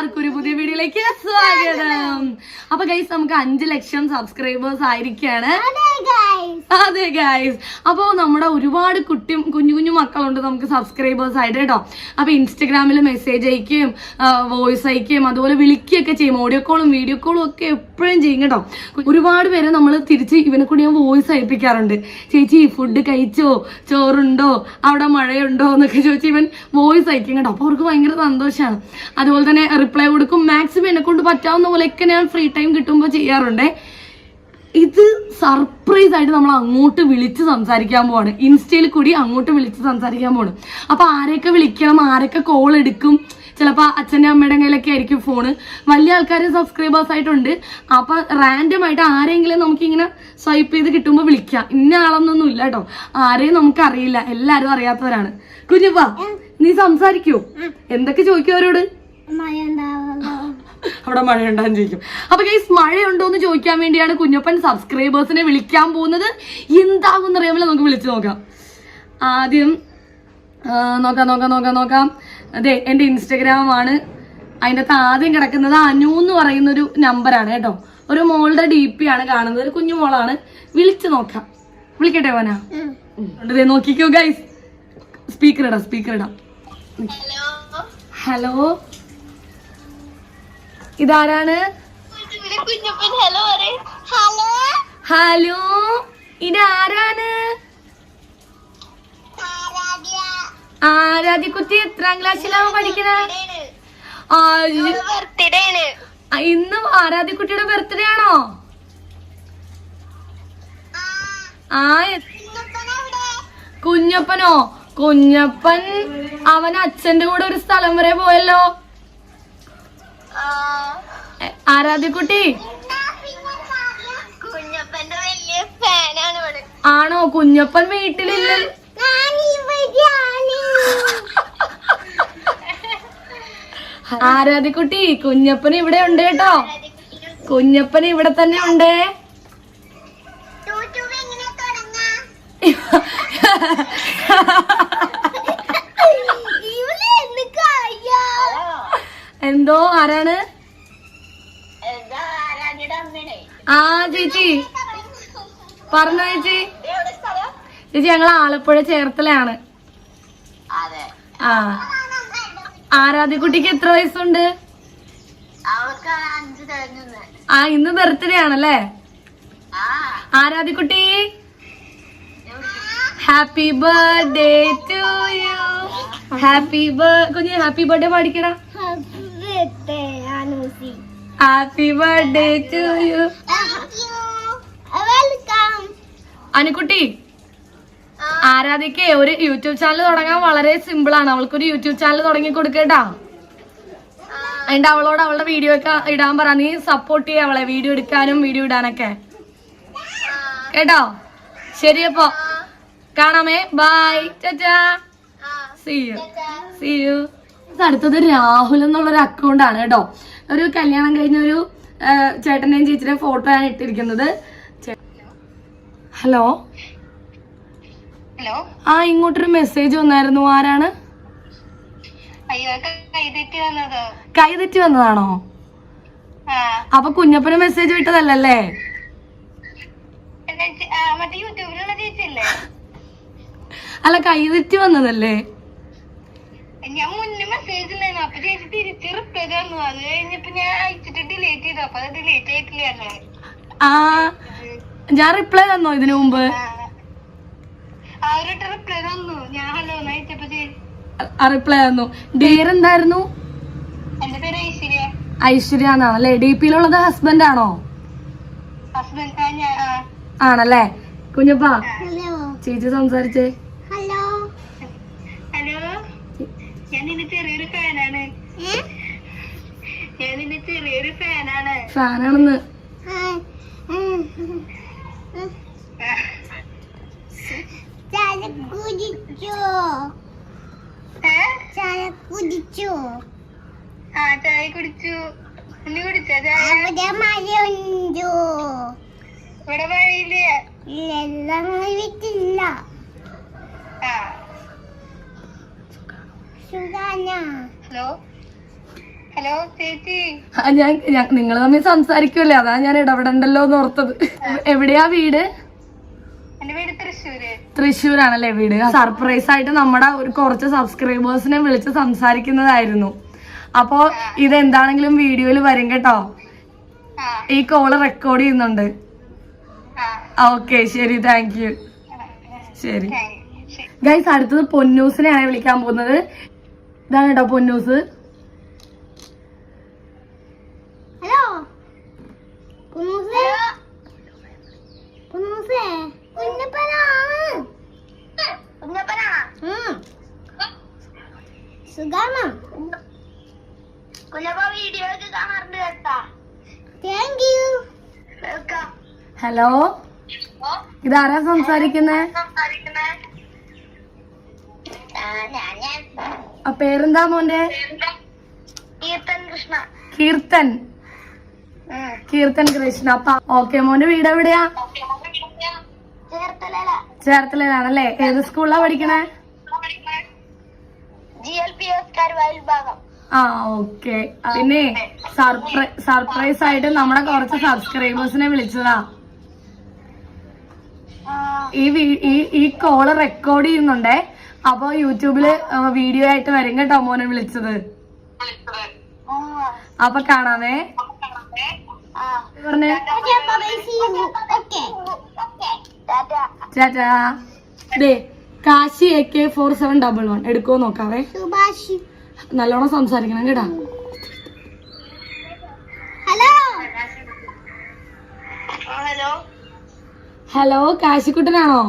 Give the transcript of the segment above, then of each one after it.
എല്ലാവർക്കും ഒരു പുതിയ വീഡിയോയിലേക്ക് സ്വാഗതം. അപ്പൊ ഗൈസ് നമുക്ക് അഞ്ചു ലക്ഷം സബ്സ്ക്രൈബേഴ്സ് ആയിരിക്കാണ്. അതെ ഗൈസ് അപ്പോൾ നമ്മുടെ ഒരുപാട് കുട്ടി കുഞ്ഞു കുഞ്ഞു മക്കളുണ്ട് നമുക്ക് സബ്സ്ക്രൈബേഴ്സ് ആയിട്ട് കേട്ടോ. അപ്പൊ ഇൻസ്റ്റഗ്രാമിൽ മെസ്സേജ് അയക്കുകയും വോയിസ് അയക്കുകയും അതുപോലെ വിളിക്കുകയൊക്കെ ചെയ്യും. ഓഡിയോ കോളും വീഡിയോ കോളും ഒക്കെ എപ്പോഴും ചെയ്യും കേട്ടോ. ഒരുപാട് പേരെ നമ്മൾ തിരിച്ച് ഇവനെ കൂടി ഞാൻ വോയിസ് അയപ്പിക്കാറുണ്ട്. ചേച്ചി ഫുഡ് കഴിച്ചോ? ചോറുണ്ടോ? അവിടെ മഴയുണ്ടോ? എന്നൊക്കെ ചോദിച്ച് ഇവൻ വോയിസ് അയക്കും കേട്ടോ. അപ്പോൾ അവർക്ക് ഭയങ്കര സന്തോഷമാണ് അതുപോലെ തന്നെ റിപ്ലൈ കൊടുക്കും. മാക്സിമം എന്നെ കൊണ്ട് പറ്റാവുന്ന പോലെയൊക്കെ ഞാൻ ഫ്രീ ടൈം കിട്ടുമ്പോൾ ചെയ്യാറുണ്ട്. ഇത് സർപ്രൈസ് ആയിട്ട് നമ്മൾ അങ്ങോട്ട് വിളിച്ച് സംസാരിക്കാൻ പോവാണ്. ഇൻസ്റ്റയിൽ കൂടി അങ്ങോട്ട് വിളിച്ച് സംസാരിക്കാൻ പോവാണ്. അപ്പൊ ആരെയൊക്കെ വിളിക്കണം ആരൊക്കെ കോൾ എടുക്കും? ചിലപ്പോൾ അച്ഛന്റെ അമ്മയുടെ കയ്യിലൊക്കെ ആയിരിക്കും ഫോണ് വലിയ ആൾക്കാർ സബ്സ്ക്രൈബേഴ്സ് ആയിട്ടുണ്ട്. അപ്പൊ റാൻഡം ആയിട്ട് ആരെങ്കിലും നമുക്ക് ഇങ്ങനെ സ്വൈപ്പ് ചെയ്ത് കിട്ടുമ്പോൾ വിളിക്കാം. ഇന്ന ആളൊന്നൊന്നും ഇല്ല കേട്ടോ ആരെയും നമുക്ക് അറിയില്ല. എല്ലാവരും അറിയാത്തവരാണ്. കുഞ്ഞപ്പാ നീ സംസാരിക്കൂ. എന്തൊക്കെ ചോദിക്കും അവരോട്? അവിടെ മഴ ഉണ്ടാകും ചോദിക്കും അപ്പൊ ഗൈസ് മഴയുണ്ടോ എന്ന് ചോദിക്കാൻ വേണ്ടിയാണ് കുഞ്ഞപ്പൻ സബ്സ്ക്രൈബേഴ്സിനെ വിളിക്കാൻ പോകുന്നത്. എന്താകും അറിയാമല്ലോ നമുക്ക് വിളിച്ചു നോക്കാം. ആദ്യം നോക്കാം നോക്കാം നോക്കാം നോക്കാം. അതെ എന്റെ ഇൻസ്റ്റഗ്രാം ആണ്. അതിന്റെ അകത്ത് ആദ്യം കിടക്കുന്നത് അനു എന്ന് പറയുന്ന ഒരു നമ്പറാണ് കേട്ടോ. ഒരു മോളുടെ ഡി പി ആണ് കാണുന്നത്. ഒരു കുഞ്ഞു മോളാണ്. വിളിച്ചു നോക്കാം. വിളിക്കട്ടെ മോനാ? ദേ നോക്കിക്കോ ഗൈസ് സ്പീക്കർ ഇടാം സ്പീക്കർ ഇടാം. ഹലോ ഇതാരാണ്? ഹലോ ഇതാരാണ്? ആരാധ്യക്കുട്ടി എത്രാം ക്ലാസ്സിലാണ് പഠിക്കണ? ഇന്ന് ആരാധ്യക്കുട്ടിയുടെ ബർത്ത്ഡേ ആണോ? ആ. കുഞ്ഞപ്പനോ? കുഞ്ഞപ്പൻ അവൻ അച്ഛന്റെ കൂടെ ഒരു സ്ഥലം വരെ പോയല്ലോ. ആരാധ്യക്കുട്ടി? ആണോ? കുഞ്ഞപ്പൻ വീട്ടിലില്ല. ആരാധ്യക്കുട്ടി കുഞ്ഞപ്പൻ ഇവിടെ ഉണ്ട് കേട്ടോ. കുഞ്ഞപ്പൻ ഇവിടെ തന്നെ ഉണ്ട്. ha എങ്ങനെ തുടങ്ങാം? എന്തോ ആരാണ്? ആ ചേച്ചി. പറഞ്ഞോ ചേച്ചി. ചേച്ചി ഞങ്ങൾ ആലപ്പുഴ ചേർത്തലയാണ്. ആ. ആരാധ്യക്കുട്ടിക്ക് എത്ര വയസ്സുണ്ട്? ആ ഇന്ന് ബർത്ത്ഡേ ആണല്ലേ? ആരാധ്യക്കുട്ടി happy birthday to you happy കുഞ്ഞ് happy birthday പാടിക്കടാ. Happy birthday to you welcome Anukutty ആരാധിക്കേ ഒരു യൂട്യൂബ് ചാനൽ തുടങ്ങാൻ വളരെ സിമ്പിൾ ആണ്. അവൾക്ക് ഒരു യൂട്യൂബ് ചാനൽ തുടങ്ങി കൊടുക്കേട്ടാ. അതിന്റെ അവളോട് അവളുടെ വീഡിയോ ഒക്കെ ഇടാൻ പറ. നീ സപ്പോർട്ട് ചെയ്യ അവളെ വീഡിയോ എടുക്കാനും വീഡിയോ ഇടാനൊക്കെ. കേട്ടോ? ശരി അപ്പോ. കാണാമേ. ബൈ ചാച്ചാ സി യു സി യു അടുത്തത് രാഹുൽ എന്നുള്ളൊരു അക്കൗണ്ട് ആണ് കേട്ടോ. ഒരു കല്യാണം കഴിഞ്ഞ ഒരു ചേട്ടനെയും ചേച്ചിയുടെ ഫോട്ടോ ആണ് ഇട്ടിരിക്കുന്നത്. ഹലോ ഹലോ ആ ഇങ്ങോട്ടൊരു മെസ്സേജ് വന്നായിരുന്നു. ആരാണ്? കൈതെറ്റി വന്നത്. കൈതെറ്റി വന്നതാണോ? അപ്പൊ കുഞ്ഞപ്പന് മെസ്സേജ് വിട്ടതല്ലല്ലേ? മറ്റേ അല്ല കൈതെറ്റി വന്നതല്ലേ? ഞാൻ മുന്നേ മെസ്സേജ് ഉണ്ടായിരുന്നു അപ്പൊ ചേച്ചി തിരിച്ച് റിപ്ലൈ തന്നു അത് കഴിഞ്ഞപ്പോ ഞാൻ അയച്ചിട്ട് ഡിലീറ്റ് ചെയ്തു. അപ്പൊ അത് ഡിലീറ്റ് ആയിട്ടില്ല ആ ഞാൻ റിപ്ലൈ തന്നോ ഇതിനു മുമ്പ്? ആ ഒരു റിപ്ലൈ തന്നു. ഞാൻ ഹലോ എന്ന് അയച്ചപ്പോ റിപ്ലൈ തന്നു. പേരെന്തായിരുന്നു? എന്റെ പേര് ഐശ്വര്യ. ഐശ്വര്യ എന്നാണല്ലേ? ഡി പിയിലുള്ളത് ഹസ്ബൻഡ് ആണോ? ഹസ്ബൻഡ് ഞാൻ ആ. ആണല്ലേ? കുഞ്ഞപ്പാ ചേച്ചി സംസാരിച്ചേ ഹലോ ഹലോ ഞാൻ നിന്റെ ചെറിയൊരു ഫാനാണ്. ഞാൻ നിന്റെ ചെറിയൊരു ഫാനാണ്. ഫാനാണെന്ന്. കുടിച്ചോ? ആ ചായ കുടിച്ചു. നീ കുടിച്ചോ ചായ? മഴയുണ്ടോ? ഇവിടെ മഴയില്ല. വിട്ടില്ല ആ. ഹലോ? ഹലോ ചേച്ചി? ആ, ഞാൻ നിങ്ങൾ തമ്മിൽ സംസാരിക്കുമല്ലേ അതാ ഞാൻ ഇടപെടണ്ടല്ലോ എന്ന് ഓർത്തത്. എവിടെയാ വീട്? എന്റെ വീട് തൃശ്ശൂര്. തൃശ്ശൂരാണല്ലേ വീട്. സർപ്രൈസ് ആയിട്ട് നമ്മുടെ ഒരു കുറച്ച് സബ്സ്ക്രൈബേഴ്സിനെ വിളിച്ച് സംസാരിക്കുന്നതായിരുന്നു. അപ്പോ ഇത് എന്താണെങ്കിലും വീഡിയോയിൽ വരും കേട്ടോ. ഈ കോൾ റെക്കോർഡ് ചെയ്യുന്നുണ്ട്. ഓക്കെ ശരി. Thank you. ശരി. ഗൈസ് അടുത്തത് പൊന്നൂസിനെയാണ് വിളിക്കാൻ പോകുന്നത്. ഇതാണ് കേട്ടോ പൊന്നൂസ് ഹലോ? സുഖാണോ? വീഡിയോ ഒക്കെ കാണാറുണ്ട് കേട്ടാ. Thank you welcome. ഹലോ? ഇതാരാ സംസാരിക്കുന്നേ? പേരെന്താ മോന്റെ കീർത്തൻ കീർത്തൻ. കൃഷ്ണ. അപ്പൊ ഓക്കെ മോന്റെ വീട് എവിടെയാ? ചേർത്തല ചേർത്തലയിലാണല്ലേ? ഏത് സ്കൂളിലാ പഠിക്കണേ? ആ ഓക്കെ. പിന്നെ സർപ്രൈ- സർപ്രൈസ് ആയിട്ട് നമ്മുടെ കുറച്ച് സബ്സ്ക്രൈബേഴ്സിനെ വിളിച്ചതാ. ഈ ഈ കോൾ റെക്കോർഡ് ചെയ്യുന്നുണ്ടേ? അപ്പൊ യൂട്യൂബിൽ വീഡിയോ ആയിട്ട് വരും കേട്ടോ മോനെ വിളിച്ചത്. അപ്പൊ കാണാമേ പറഞ്ഞേ? ദേ Kashi A K four seven double one എടുക്കോ നോക്കാവേ. സുഭാഷ്. നല്ലോണം സംസാരിക്കണം കേടാ ഹലോ. ഹലോ. ഹലോ കാശിക്കുട്ടനാണോ?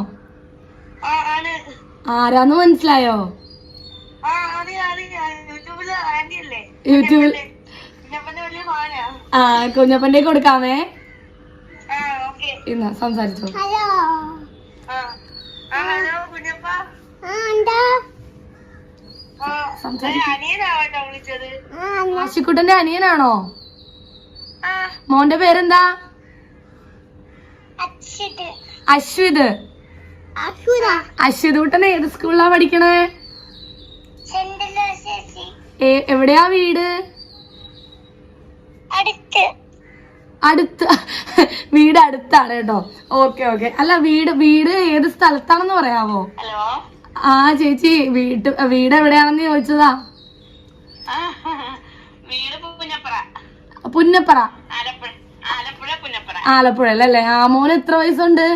ആരാന്ന് മനസ്സിലായോ? യൂട്യൂബിൽ ആ കുഞ്ഞപ്പന്റെ കൊടുക്കാമേ ഇന്ന് സംസാരിച്ചോ. ഹലോ. ആ ആ ഹലോ കുഞ്ഞപ്പ. ആ എന്താ ആ സംസാരിക്ക്. അനിയനാവട്ടോ വിളിച്ചത്. കാശിക്കുട്ടന്റെ അനിയനാണോ? ആ. മോന്റെ പേരെന്താ? അശ്വിത്. അസുര അശ്വിത് ഏത് സ്കൂളിലാ പഠിക്കണേ? എവിടെയാ വീട്? അടുത്ത്. വീട് അടുത്താണ് കേട്ടോ. Okay okay. അല്ല വീട് വീട് ഏത് സ്ഥലത്താണെന്ന് പറയാമോ ആ ചേച്ചി വീട്ട് വീട് എവിടെയാണെന്ന് ചോദിച്ചതാ? പുന്നപ്പുറ ആലപ്പുഴ അല്ലേ? ആ മോന് എത്ര വയസ്സുണ്ട്?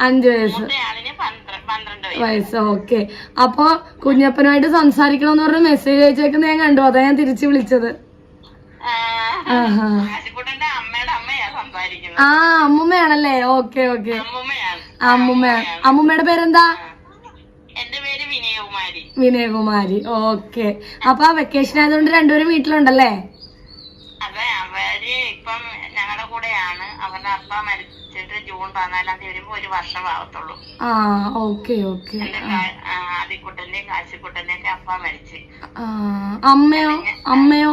അഞ്ച് വയസ്സ്. വയസ്സ്. ഓക്കെ. അപ്പൊ കുഞ്ഞപ്പനുമായിട്ട് സംസാരിക്കണമെന്ന് പറഞ്ഞ മെസ്സേജ് അയച്ചേക്കുന്ന ഞാൻ കണ്ടു. അതാ ഞാൻ തിരിച്ചു വിളിച്ചത്. ആ, അമ്മുമ്മയാണല്ലേ? Okay okay. അമ്മുമ്മ. അമ്മുമ്മയുടെ പേരെന്താ? വിനയകുമാരി. ഓക്കെ. അപ്പൊ വെക്കേഷൻ ആയതുകൊണ്ട് രണ്ടുപേരും വീട്ടിലുണ്ടല്ലേ? അതെ അവർ ഇപ്പം ഞങ്ങളുടെ കൂടെയാണ്. അവരുടെ അപ്പ മരിച്ചിട്ട് ജൂൺ പതിനാലാം തീയതി വരുമ്പോ ഒരു വർഷം ആവത്തുള്ളൂ ആ ഓക്കെ ഓക്കെ. എന്റെ കാ- ആ, ആദിക്കുട്ടന്റെയും കാശിക്കുട്ടന്റെയും ഒക്കെ അപ്പ മരിച്ച്. അമ്മയോ? അമ്മയോ?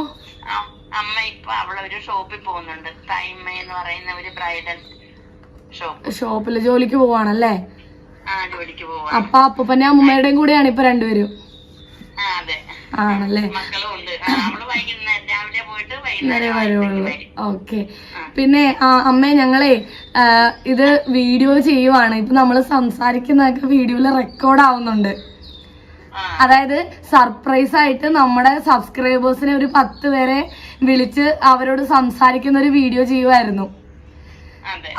അമ്മ ഇപ്പൊ ഒരു ഷോപ്പിൽ പോകുന്നുണ്ട്. തൈമ എന്ന് പറയുന്ന ഒരു ബ്രൈഡൽ ഷോപ്പ്. ഷോപ്പിൽ ജോലിക്ക് പോവാണല്ലേ? ആ ജോലിക്ക് പോവാ അപ്പൊ അപ്പൂപ്പന്റെ അമ്മയുടെയും കൂടെയാണ് ഇപ്പൊ രണ്ടുപേരും. ആണല്ലേ? വൈകുന്നേരം വരുള്ളൂ വരും. ഓക്കെ. പിന്നെ ആ അമ്മേ ഞങ്ങളെ ഇത് വീഡിയോ ചെയ്യുവാണ്. ഇപ്പൊ നമ്മൾ സംസാരിക്കുന്നതൊക്കെ വീഡിയോയിൽ റെക്കോർഡ് ആവുന്നുണ്ട്. അതായത് സർപ്രൈസ് ആയിട്ട് നമ്മുടെ സബ്സ്ക്രൈബേഴ്സിനെ ഒരു പത്ത് പേരെ വിളിച്ച് അവരോട് സംസാരിക്കുന്ന ഒരു വീഡിയോ ചെയ്യുമായിരുന്നു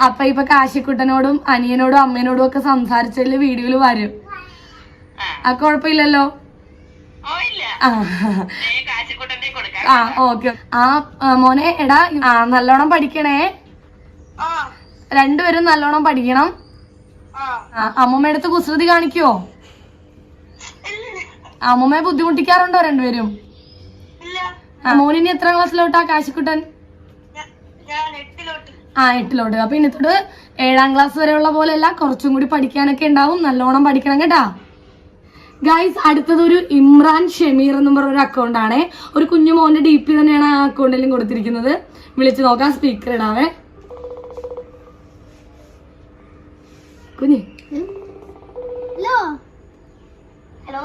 അപ്പൊ ഇപ്പൊ കാശിക്കുട്ടനോടും അനിയനോടും അമ്മേനോടും ഒക്കെ സംസാരിച്ചതിൽ വീഡിയോയിൽ വരും. ആ കുഴപ്പമില്ലല്ലോ? ആ. ഓക്കെ. ആ മോനെ എടാ ആ നല്ലോണം പഠിക്കണേ. രണ്ടുപേരും നല്ലോണം പഠിക്കണം. അമ്മൂമ്മ അടുത്ത് കുസൃതി കാണിക്കോ? അമ്മമ്മയെ ബുദ്ധിമുട്ടിക്കാറുണ്ടോ രണ്ടുപേരും? മോനിനി എത്ര ക്ലാസ്സിലോട്ടാ കാശിക്കുട്ടൻ? ആ എട്ടിലോട്ട്. അപ്പൊ ഇനി തൊട്ട് ഏഴാം ക്ലാസ് വരെയുള്ള പോലെയല്ല കുറച്ചും കൂടി പഠിക്കാനൊക്കെ ഉണ്ടാവും. നല്ലോണം പഠിക്കണം കേട്ടാ. ഗൈസ് അടുത്തത് ഒരു ഇമ്രാൻ ഷമീർ എന്ന് പറഞ്ഞ ഒരു അക്കൗണ്ട് ആണ്. ഒരു കുഞ്ഞു മോന്റെ ഡി പി തന്നെയാണ് ആ അക്കൗണ്ടിലും കൊടുത്തിരിക്കുന്നത്. വിളിച്ചു നോക്കാം സ്പീക്കർ ഇടാവേ. കുഞ്ഞി. ഹലോ ഹലോ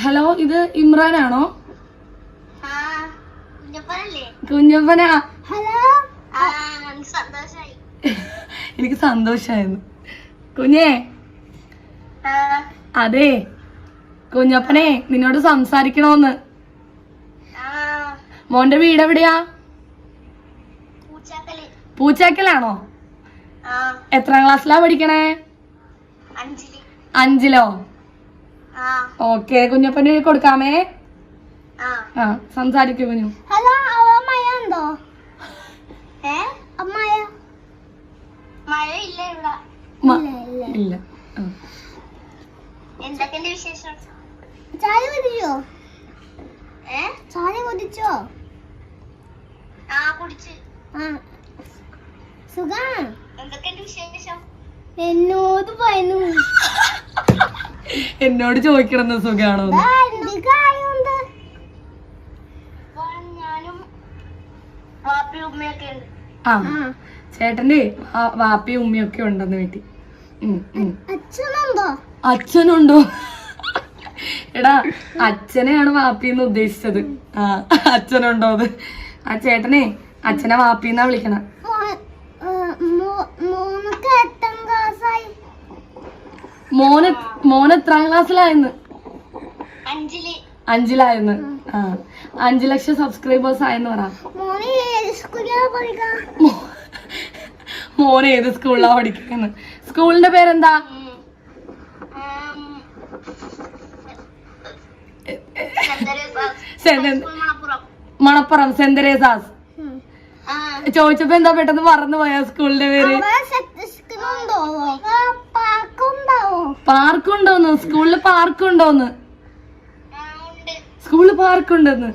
ഹലോ ഇത് ഇമ്രാൻ ആണോ? കുഞ്ഞപ്പന. ഹലോ എനിക്ക് സന്തോഷായിരുന്നു. കുഞ്ഞേ. അതെ. കുഞ്ഞപ്പനെ നിന്നോട് സംസാരിക്കണോന്ന്. ആ. മോന്റെ വീട് എവിടെയാ? പൂച്ചാക്കൽ. പൂച്ചാക്കലാണോ? ആ. എത്രാം ക്ലാസ്സിലാ പഠിക്കണേ? അഞ്ചിൽ. അഞ്ചിലോ? ആ. ഓക്കെ കുഞ്ഞപ്പന് കൊടുക്കാമേ? ആ. ആ സംസാരിക്കൂ കുഞ്ഞു. ഹലോ ഉണ്ടോ? ഇല്ല എന്തൊക്കെ വിശേഷം? ചായ കുടിച്ചോ? ഏ? ചായ കുടിച്ചോ? ആ കുടിച്ച്. ആ. സുഖാണ്? എന്തൊക്കെയുണ്ട് വിശേഷം? എന്നോട് പറയുന്നു. എന്നോട് ചോദിക്കണം സുഖാണോ ആ ചേട്ടന്റെ വാപ്പിയും ഉമ്മയും ഒക്കെ ഉണ്ടെന്ന് വീട്ടിൽ അച്ഛനുണ്ടോ? എടാ അച്ഛനെയാണ് വാപ്പിന്ന് ഉദ്ദേശിച്ചത്. ആ അച്ഛനുണ്ടോ അത്? ആ ചേട്ടനെ അച്ഛനെ വാപ്പിന്നാ വിളിക്കണ. മോന് മോൻ എത്രാം ക്ലാസ്സിലായിരുന്നു അഞ്ചിൽ. അഞ്ചിലായിരുന്നു ആ അഞ്ചു ലക്ഷം സബ്സ്ക്രൈബേഴ്സ് ആയെന്ന് പറ. മോൻ ഏത് സ്കൂളിലാ പഠിക്കുന്നത് സ്കൂളിന്റെ പേരെന്താ? മണപ്പുറം സെന്തരേസാസ്. ചോദിച്ചപ്പോ എന്താ പെട്ടെന്ന് മറന്നു പോയ സ്കൂളിന്റെ പേര്? പാർക്കുണ്ടോന്ന്. സ്കൂളിൽ പാർക്കുണ്ടോന്ന്. സ്കൂളിൽ പാർക്കുണ്ടെന്ന്.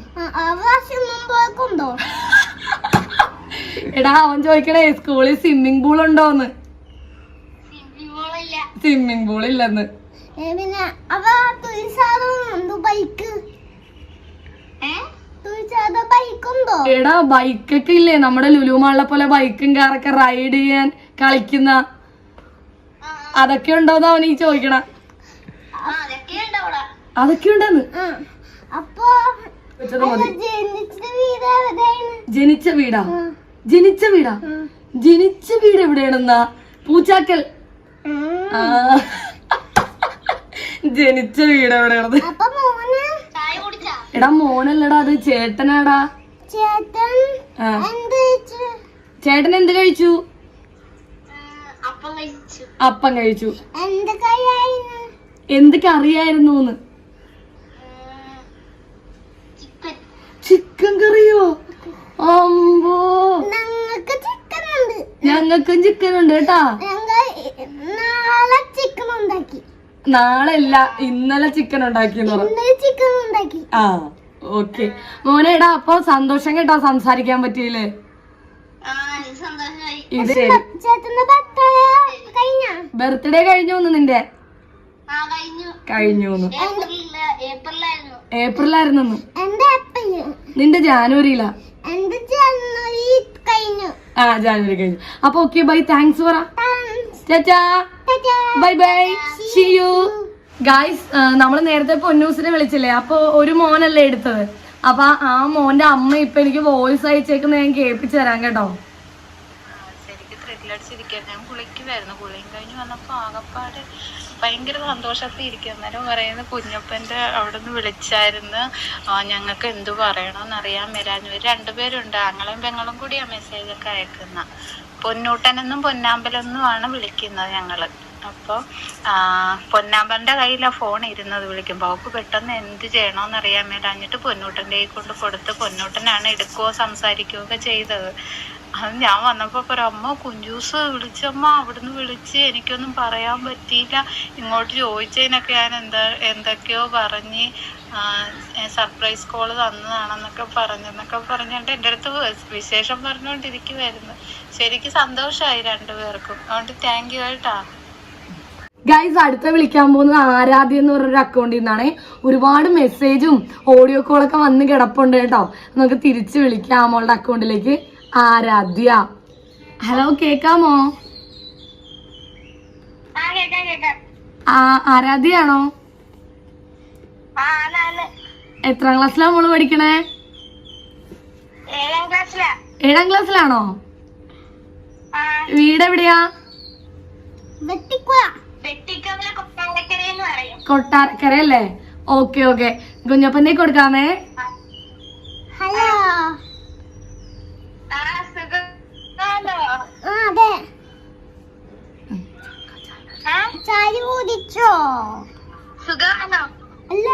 എടാ അവൻ ചോദിക്കണേ സ്കൂളിൽ സ്വിമ്മിംഗ് പൂൾ ഉണ്ടോന്ന് സ്വിമ്മിംഗ് പൂൾ ഇല്ലെന്ന് പിന്നെ അവ ബൈക്ക് എടാ ബൈക്കൊക്കെ ഇല്ലേ? നമ്മുടെ ലുലുമാളിലെ പോലെ ബൈക്കും കാറൊക്കെ റൈഡ് ചെയ്യാൻ കളിക്കുന്ന അതൊക്കെ ഉണ്ടോന്ന് അവൻ ഈ ചോദിക്കണ അതൊക്കെ ഉണ്ടെന്ന്? ജനിച്ച വീടാ ജനിച്ച വീടാ? ജനിച്ച വീട്? എവിടെയാണെന്നാ? പൂച്ചാക്കൽ. ആ. ജനിച്ച വീട് കുടിച്ചാ? എടാ മോനല്ലടാ അത് ചേട്ടനാടാ. ചേട്ടൻ ആ. എന്ത് കഴിച്ചു? അപ്പം കഴിച്ചു. അപ്പം കഴിച്ചു. എന്ത് കറിയായിരുന്നു? എന്തൊക്കെ അറിയായിരുന്നു ചിക്കൻ. ചിക്കൻ കറിയോ? അമ്പോ. ഞങ്ങൾക്ക് ചിക്കൻ ഉണ്ട് ഞങ്ങൾക്കും ചിക്കൻ ഉണ്ട് കേട്ടാ. ഞങ്ങൾ നാളെ ചിക്കൻ ഉണ്ടാക്കി. നാളെ അല്ല ഇന്നലെ ചിക്കൻ ഉണ്ടാക്കിയെന്ന് പറ. ഇന്നലെ ചിക്കൻ ഉണ്ടാക്കി. ആ ഓക്കെ മോനേടാ അപ്പൊ സന്തോഷം കേട്ടോ സംസാരിക്കാൻ പറ്റിയില്ലേ? ബർത്ത്ഡേ കഴിഞ്ഞ? നിന്റെ? കഴിഞ്ഞു. ഏപ്രിലായിരുന്നു. നിന്റെ ജാനുവരിയിലാ? എന്റെ ജനുവരി കഴിഞ്ഞു. ആ ജാനുവരി കഴിഞ്ഞു. അപ്പൊ ഓക്കെ ബൈ താങ്ക്സ് പറ. ചേച്ചാ. Bye bye see you guys നമ്മൾ നേരത്തെ പൊന്നൂസിനെ വിളിച്ചില്ലേ? അപ്പൊ ഒരു മോനല്ലേ എടുത്തത്. അപ്പൊ ആ മോന്റെ അമ്മ ഇപ്പൊ എനിക്ക് വോയിസ് അയച്ചേക്കുന്ന ഞാൻ കേൾപ്പിച്ചു തരാം കേട്ടോ. ഞാൻ കഴിഞ്ഞ് ഭയങ്കര സന്തോഷത്തിൽ ഇരിക്കും അന്നേരം പറയുന്നത് കുഞ്ഞപ്പന്റെ അവിടെ നിന്ന് വിളിച്ചായിരുന്നു ഞങ്ങൾക്ക് എന്തു പറയണമെന്ന് അറിയാൻ വരാഞ്ഞു ഇവർ രണ്ടുപേരുണ്ട്. ആങ്ങളും പെങ്ങളും കൂടിയാണ് മെസ്സേജൊക്കെ അയക്കുന്ന. പൊന്നൂട്ടനെന്നും പൊന്നാമ്പലെന്നുമാണ് വിളിക്കുന്നത് ഞങ്ങൾ അപ്പോൾ പൊന്നാമ്പലിന്റെ കയ്യിലാണ് ഫോൺ ഇരുന്നത് വിളിക്കുമ്പോൾ അവൾക്ക് പെട്ടെന്ന് എന്ത് ചെയ്യണമെന്ന് അറിയാൻ മേലാഞ്ഞിട്ട് പൊന്നൂട്ടന്റെ കൈ കൊണ്ട് കൊടുത്ത് പൊന്നൂട്ടനാണ് എടുക്കുകയോ സംസാരിക്കുകയോ ഒക്കെ ചെയ്തത്. അത് ഞാൻ വന്നപ്പോൾ പറയാം അമ്മ കുഞ്ചൂസ് വിളിച്ചമ്മ അവിടുന്ന് വിളിച്ച്. എനിക്കൊന്നും പറയാൻ പറ്റിയില്ല. ഇങ്ങോട്ട് ചോദിച്ചതിനൊക്കെ ഞാൻ എന്താ എന്തൊക്കെയോ പറഞ്ഞ് സർപ്രൈസ് കോൾ തന്നതാണെന്നൊക്കെ പറഞ്ഞെന്നൊക്കെ പറഞ്ഞിട്ട് എന്റെ അടുത്ത് വിശേഷം പറഞ്ഞുകൊണ്ടിരിക്കുമായിരുന്നു ശരിക്കും സന്തോഷമായി രണ്ടുപേർക്കും. അതുകൊണ്ട് താങ്ക് യു കേട്ടാ. ഗൈസ് അടുത്ത വിളിക്കാൻ പോകുന്നത് ആരാധ്യ എന്ന് പറഞ്ഞൊരു അക്കൗണ്ടിൽ നിന്നാണ്. ഒരുപാട് മെസ്സേജും ഓഡിയോ കോളൊക്കെ വന്ന് കിടപ്പുണ്ട് കേട്ടോ. നമുക്ക് തിരിച്ച് വിളിക്കാം മോളുടെ അക്കൗണ്ടിലേക്ക് ആരാധ്യ. ഹലോ കേക്കാമോ? ആ ആരാധ്യയാണോ? എത്രാം ക്ലാസ്സിലാ മോൾ പഠിക്കണേ? ഏഴാം ക്ലാസ്സിലാ ഏഴാം ക്ലാസ്സിലാണോ വീട് എവിടെയാ കൊട്ടാരക്കര അല്ലേ ഓക്കെ ഓക്കെ. കുഞ്ഞപ്പനെ കൊടുക്കാമേ. ഹലോ. ചായ കുടിച്ചോ? അല്ല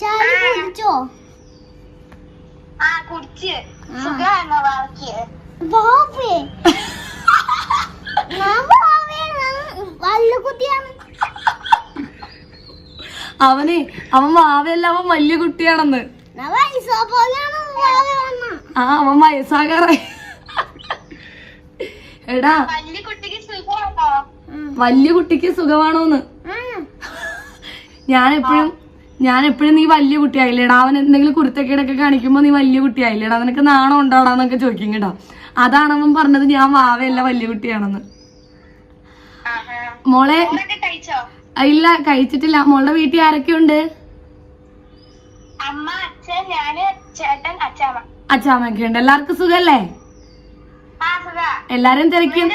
ചായ കുടിച്ചോ? ആ കുടിച്ച്. സുഖാണോ ബാക്കി? അവനെ അവൻ വാവയല്ല അവൻ വലിയ കുട്ടിയാണെന്ന്. ആ അവൻ വയസ്സാകാറായി. എടാ വലിയ കുട്ടിക്ക് സുഖാണോ വലിയ കുട്ടിക്ക് സുഖമാണോന്ന്? ഞാൻ എപ്പോഴും ഞാൻ എപ്പോഴും നീ വലിയ കുട്ടിയായില്ലേടാ. അവൻ എന്തെങ്കിലും കുരുത്തക്കേടൊക്കെ കാണിക്കുമ്പോ നീ വലിയ കുട്ടിയായില്ലേടാ. നിനക്ക് നാണം ഉണ്ടാവണന്നൊക്കെ ചോദിക്കും കേട്ടോ. അതാണ് അവൻ പറഞ്ഞത് ഞാൻ വാവയല്ല വലിയ കുട്ടിയാണെന്ന്. മോളെ ഇല്ല കഴിച്ചിട്ടില്ല. മോളുടെ വീട്ടിൽ ആരൊക്കെയുണ്ട് അമ്മ അച്ഛൻ ഞാൻ ചേട്ടൻ അച്ചാമ്മ. അച്ചാമ്മയൊക്കെ ഉണ്ട്. എല്ലാവർക്കും സുഖല്ലേ? എല്ലാരും തിരക്കും?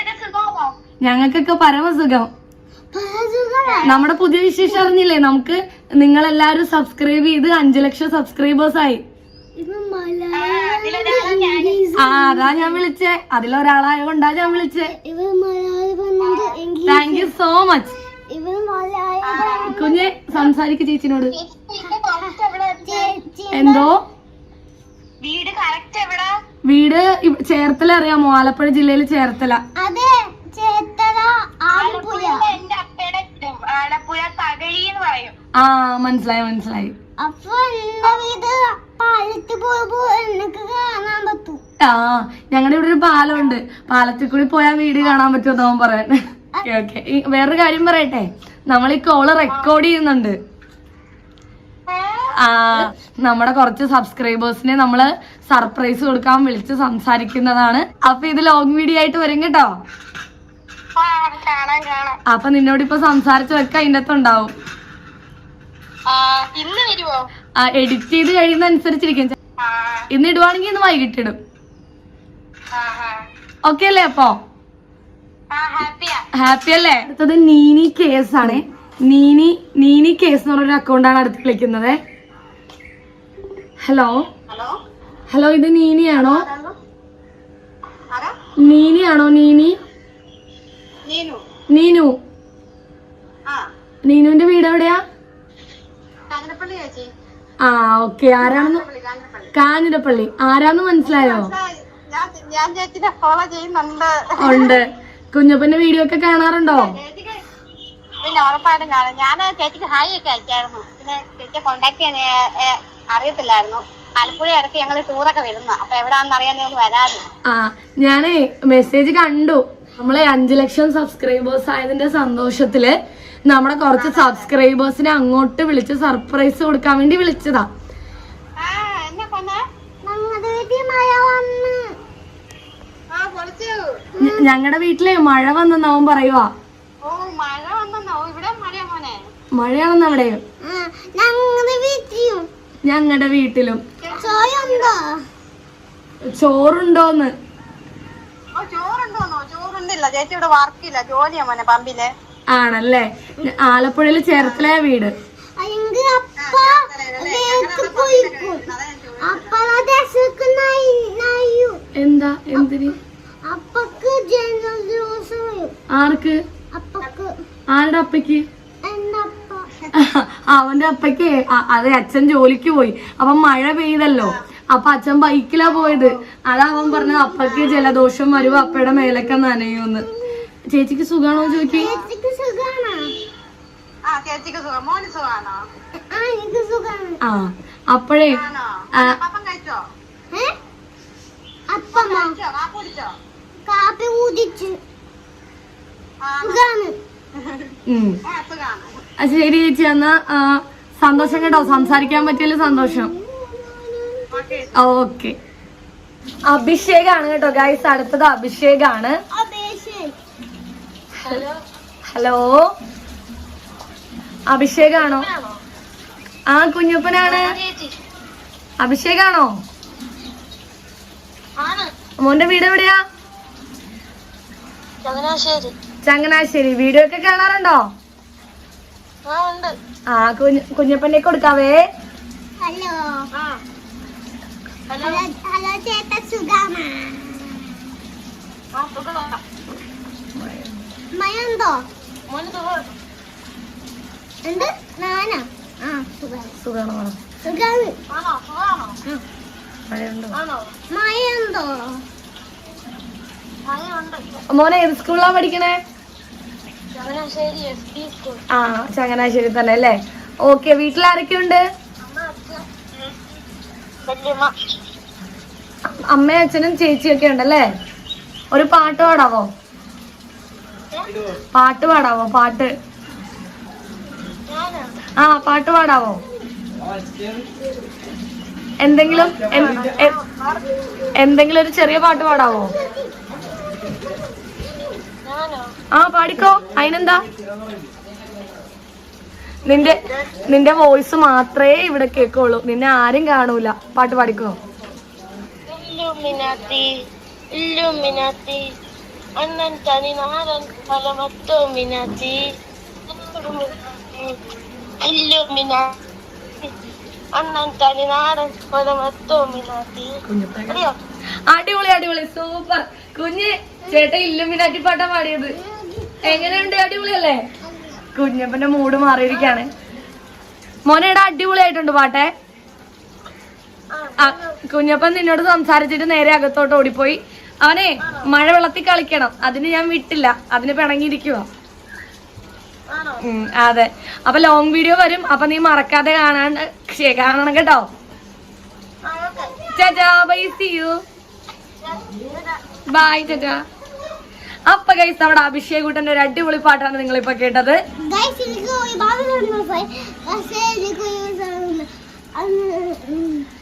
ഞങ്ങൾക്കൊക്കെ പരമസുഖം നമ്മുടെ പുതിയ വിശേഷം അറിഞ്ഞില്ലേ? നമുക്ക് നിങ്ങൾ എല്ലാരും സബ്സ്ക്രൈബ് ചെയ്ത് അഞ്ചു ലക്ഷം സബ്സ്ക്രൈബേഴ്സ് ആയി. ആ അതാ ഞാൻ വിളിച്ചേ. അതിലൊരാളായ കൊണ്ടാ ഞാൻ വിളിച്ചേ. താങ്ക് യു സോ മച്ച് കുഞ്ഞെ സംസാരിക്ക ചേച്ചിനോട്. എന്തോ? വീട് കറക്റ്റ് എവിടെ? വീട് ചേർത്തല. അറിയാമോ ആലപ്പുഴ. ജില്ലയിൽ ചേർത്തല ആ മനസ്സിലായി മനസ്സിലായി. ആ ഞങ്ങളുടെ ഇവിടെ ഒരു പാലമുണ്ട് പാലത്തിൽ കൂടി പോയാൽ വീട് കാണാൻ പറ്റുമെന്ന് അവൻ പറയാൻ. ഓക്കെ ഓക്കെ വേറൊരു കാര്യം പറയട്ടെ? നമ്മൾ ഈ കോൾ റെക്കോർഡ് ചെയ്യുന്നുണ്ട്. ആ നമ്മുടെ കുറച്ച് സബ്സ്ക്രൈബേഴ്സിനെ നമ്മൾ സർപ്രൈസ് കൊടുക്കാൻ വിളിച്ച് സംസാരിക്കുന്നതാണ്. അപ്പൊ ഇത് ലോങ് വീഡിയോ ആയിട്ട് വരും കേട്ടോ. അപ്പൊ നിന്നോട് ഇപ്പൊ സംസാരിച്ചു വെക്ക അതിന്റെ അകത്ത് ഉണ്ടാവും. എഡിറ്റ് ചെയ്ത് കഴിയുന്ന അനുസരിച്ചിരിക്കും ഇന്ന് ഇടുവാണെങ്കിൽ ഇന്ന് വൈകിട്ടിടും. ഓക്കെ അല്ലേ അപ്പൊ? ഹാപ്പി അല്ലേ അടുത്തത് നീനി കേസ് ആണ് നീനി നീനി കേസ് എന്ന് പറഞ്ഞൊരു അക്കൗണ്ടാണ് അടുത്ത് വിളിക്കുന്നത്. ഹലോ ഹലോ ഇത് നീനിയാണോ? നീനിയാണോ നീനി? നീനു. നീനുവിന്റെ വീട് എവിടെയാ? ആ ഓക്കെ. ആരാണെന്ന്? കാഞ്ഞിരപ്പള്ളി ആരാന്ന് മനസ്സിലായോ? ഉണ്ട്. കുഞ്ഞപ്പന്റെ വീഡിയോ ഒക്കെ കാണാറുണ്ടോ? ചേച്ചിക്ക് പിന്നെ ഉറപ്പായിട്ടും കാണും. ഞാൻ ചേച്ചിക്ക് ഹായ് ഒക്കെ അയച്ചായിരുന്നു. പിന്നെ ചേച്ചിയെ കോണ്ടാക്ട് ചെയ്യാൻ ഏ, ഏ, അറിയത്തില്ലായിരുന്നു. ആലപ്പുഴ ഇടയ്ക്ക് ഞങ്ങൾ ടൂറൊക്കെ വരുന്നു. അപ്പൊ എവിടാന്ന് അറിയാൻ ഞങ്ങൾ വരാറ് ആ ഞാനേ മെസ്സേജ് കണ്ടു. നമ്മളെ അഞ്ചു ലക്ഷം സബ്സ്ക്രൈബേഴ്സ് ആയതിന്റെ സന്തോഷത്തിൽ നമ്മളെ കുറച്ച് സബ്സ്ക്രൈബേഴ്സിനെ അങ്ങോട്ട് വിളിച്ച് സർപ്രൈസ് കൊടുക്കാൻ വേണ്ടി വിളിച്ചതാ ആ എന്നെ കൊന്ന ഞങ്ങളുടെ വീട്ടിൽ മഴ വന്ന് ആ പൊളിച്ചു ഞങ്ങളുടെ വീട്ടിലെ മഴ വന്നെന്ന് അവൻ പറയുവാ മഴയാണെന്ന് അവിടെ ഞങ്ങളുടെ വീട്ടിലും. ചോറുണ്ടോന്ന്? ആണല്ലേ? ആലപ്പുഴയിൽ ചേർത്തല വീട്. അപ്പ അപ്പ എന്താ? എന്തിന്? വരും ആർക്ക്? അപ്പക്ക്. ആരുടെ അപ്പക്ക് അവന്റെ അപ്പക്ക് അതെ അച്ഛൻ ജോലിക്ക് പോയി. അപ്പൊ മഴ പെയ്തല്ലോ. അപ്പൊ അച്ഛൻ ബൈക്കിലാ പോയത്. അതാ അവൻ പറഞ്ഞത് അപ്പയ്ക്ക് ജലദോഷം വരും അപ്പയുടെ മേലൊക്കെ നനയൂന്ന്. ചേച്ചിക്ക് സുഖാണോ ചോദിക്കി? ചേച്ചിക്ക് സുഖാണോ. ആ അപ്പോഴേ അപ്പം കാപ്പി ആ, ശരി ചേച്ചി എന്നാ സന്തോഷം കേട്ടോ. സംസാരിക്കാൻ പറ്റിയല്ലോ സന്തോഷം. ഓക്കെ. അഭിഷേകാണ് കേട്ടോ ഗൈസ് അടുത്തത് അഭിഷേകാണ്. ഹലോ. അഭിഷേകാണോ? ആ കുഞ്ഞപ്പനാണ്. അഭിഷേകാണോ? ആണ്. മോന്റെ വീട് എവിടെയാ? ചങ്ങനാശ്ശേരി. ചങ്ങനാശ്ശേരി. വീഡിയോ ഒക്കെ കാണാറുണ്ടോ? ആ ഉണ്ട്. ആ കുഞ്ഞപ്പനെ കൊടുക്കാവേ. ഹലോ. ആ. ഹലോ. ഹലോ ചേട്ടാ സുഖാമാ ആ എന്ത്? നാനാ? സുഖമാണോ സുഖമാണോ മോനെ ഏത് സ്കൂളിലാ പഠിക്കണേ? ആ ചങ്ങനാശ്ശേരി തന്നെ അല്ലേ? ഓക്കെ വീട്ടിൽ ആരൊക്കെ ഉണ്ട് അമ്മ അച്ഛൻ വല്യമ്മ. അമ്മയും അച്ഛനും ചേച്ചിയൊക്കെ ഉണ്ടല്ലേ? ഒരു പാട്ട് പാടാവോ? പാട്ട് പാടാവോ? പാട്ട്. ആ പാട്ട് പാടാവോ? എന്തെങ്കിലും എന്തെങ്കിലും ഒരു ചെറിയ പാട്ട് പാടാവോ? ആ പാടിക്കോ. അതിനെന്താ നിന്റെ നിന്റെ വോയിസ് മാത്രമേ ഇവിടെ കേക്കുള്ളൂ നിന്നെ ആരും കാണൂല. പാട്ട് പാടിക്കോ. അടിപൊളി അടിപൊളി. സൂപ്പർ. കുഞ്ഞ് ചേട്ടൻ ഇല്ലുമിനാറ്റി പാട്ടാ പാടിയത്. എങ്ങനെയുണ്ട്? അടിപൊളിയല്ലേ? കുഞ്ഞപ്പന്റെ മൂഡ് മാറിയിരിക്കാണ്. മോനേടാ അടിപൊളിയായിട്ടുണ്ട് പാട്ടെ. കുഞ്ഞപ്പൻ നിന്നോട് സംസാരിച്ചിട്ട് നേരെ അകത്തോട്ട് ഓടിപ്പോയി. അവനെ മഴ വെള്ളത്തിൽ കളിക്കണം. അതിന് ഞാൻ വിട്ടില്ല. അതിന് പിണങ്ങിയിരിക്കുക അതെ. അപ്പൊ ലോങ് വീഡിയോ വരും. അപ്പൊ നീ മറക്കാതെ കാണാൻ കാണണം കേട്ടോ. ചേച്ചാ ബൈ സി യു ബൈ ചാച്ചാ. അപ്പൊ ഗൈസ് നമ്മുടെ അഭിഷേക് കൂട്ടന്റെ ഒരു അടിപൊളി പാട്ടാണ് നിങ്ങൾ ഇപ്പൊ കേട്ടത്.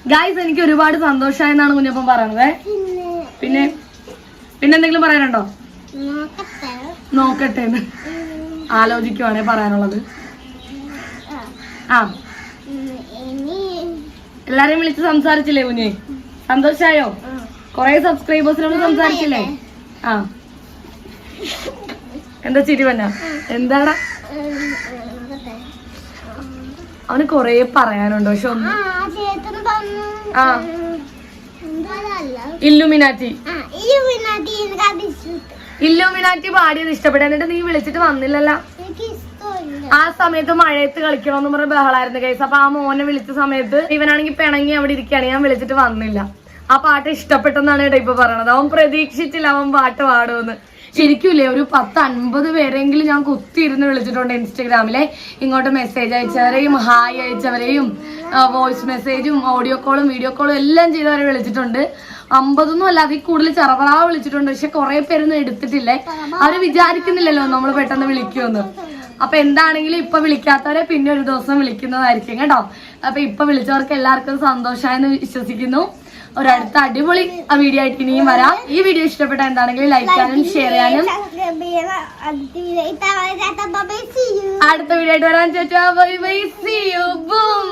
ഗൈസ് എനിക്ക് ഒരുപാട് സന്തോഷമായെന്നാണ് കുഞ്ഞപ്പം പറയുന്നത്. പിന്നെ പിന്നെ എന്തെങ്കിലും പറയാനുണ്ടോ? നോക്കട്ടെ. ആലോചിക്കുവാണേ പറയാനുള്ളത്. ആ. എല്ലാരെയും വിളിച്ച് സംസാരിച്ചില്ലേ കുഞ്ഞെ? സന്തോഷായോ? കൊറേ സബ്സ്ക്രൈബേഴ്സിനോട് സംസാരിച്ചില്ലേ? ആ. എന്താ ചിരിവന്ന എന്താടാ? അവന് കൊറേ പറയാനുണ്ട് പക്ഷെ ഒന്ന് ആ. ഇല്ലുമിനാറ്റി. ഇല്ലുമിനാറ്റി പാടിയത് ഇഷ്ടപ്പെട്ടു. എന്നിട്ട് നീ വിളിച്ചിട്ട് വന്നില്ലല്ലോ. ആ സമയത്ത് മഴയത്ത് കളിക്കണമെന്ന് പറഞ്ഞ ബഹളായിരുന്നു കേസ് അപ്പൊ ആ മോനെ വിളിച്ച സമയത്ത് ഇവനാണെങ്കിൽ പിണങ്ങി അവിടെ ഇരിക്കുകയാണ്. ഞാൻ വിളിച്ചിട്ട് വന്നില്ല. ആ പാട്ട് ഇഷ്ടപ്പെട്ടെന്നാണ് ഇപ്പൊ പറയണത്. അവൻ പ്രതീക്ഷിച്ചില്ല അവൻ പാട്ട് പാടുമെന്ന്. ശരിക്കുമില്ലേ? ഒരു പത്ത് അൻപത് പേരെങ്കിലും ഞാൻ കുത്തിയിരുന്ന് വിളിച്ചിട്ടുണ്ട് ഇൻസ്റ്റഗ്രാമിലെ. ഇങ്ങോട്ട് മെസ്സേജ് അയച്ചവരെയും ഹായ് അയച്ചവരെയും വോയിസ് മെസ്സേജും ഓഡിയോ കോളും വീഡിയോ കോളും എല്ലാം ചെയ്തവരെ വിളിച്ചിട്ടുണ്ട്. അമ്പതൊന്നും അല്ല അതിൽ കൂടുതൽ ചെറപറാ വിളിച്ചിട്ടുണ്ട്. പക്ഷെ കുറെ പേരൊന്നും എടുത്തിട്ടില്ലേ? അവർ വിചാരിക്കുന്നില്ലല്ലോ നമ്മൾ പെട്ടെന്ന് വിളിക്കുമെന്ന്. അപ്പൊ എന്താണെങ്കിലും ഇപ്പൊ വിളിക്കാത്തവരെ പിന്നെ ഒരു ദിവസം വിളിക്കുന്നതായിരിക്കും കേട്ടോ. അപ്പൊ ഇപ്പൊ വിളിച്ചവർക്ക് എല്ലാവർക്കും സന്തോഷമായെന്ന് വിശ്വസിക്കുന്നു. ഒരടുത്ത അടിപൊളി വീഡിയോ ആയിട്ട് ഇനിയും വരാം. ഈ വീഡിയോ ഇഷ്ടപ്പെട്ട എന്താണെങ്കിലും ലൈക്ക് ചെയ്യാനും ഷെയർ ചെയ്യാനും അടുത്ത വീഡിയോ ആയിട്ട് വരാൻ ചോദിച്ചാൽ bye bye see you boom